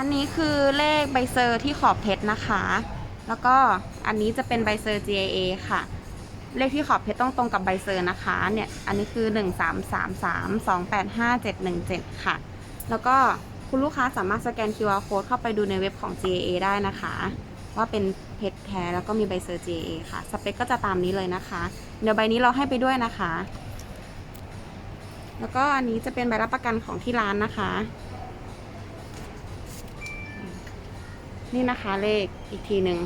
อันนี้คือเลขใบเซอร์ที่ขอบเพชรนะคะ แล้วก็อันนี้จะเป็นใบเซอร์ GIA ค่ะ เลขที่ขอบเพชรต้องตรงกับใบเซอร์นะคะ เนี่ย อันนี้คือ 1 3 3 3 2 8 5 7 1 7 ค่ะ แล้วก็คุณลูกค้าสามารถสแกน QR code เข้าไปดูในเว็บของ GIA ได้นะคะ ว่าเป็นเพชรแท้แล้วก็มีใบเซอร์ GIA ค่ะ สเปคก็จะตามนี้เลยนะคะ เดี๋ยวใบนี้เราให้ไปด้วยนะคะ แล้วก็อันนี้จะเป็นใบรับประกันของที่ร้านนะคะ นี่นะคะเลขอีกทีหนึ่ง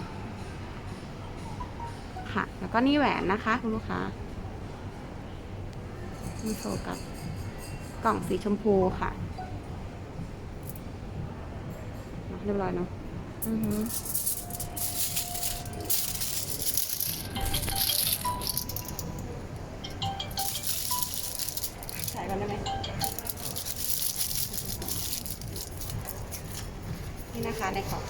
ค่ะ แล้วก็นี่แหวนนะคะคุณลูกค้ามาโชว์กับกล่องสีชมพูค่ะเรียบร้อยเนาะอือฮึใส่กันได้ไหม นะคะในของ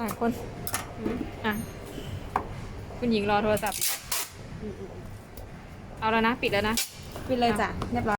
ต่างคน อะ คุณหญิงรอโทรศัพท์อยู่เอาแล้วนะ ปิดแล้วนะ ปิดเลยจ้ะ เรียบร้อย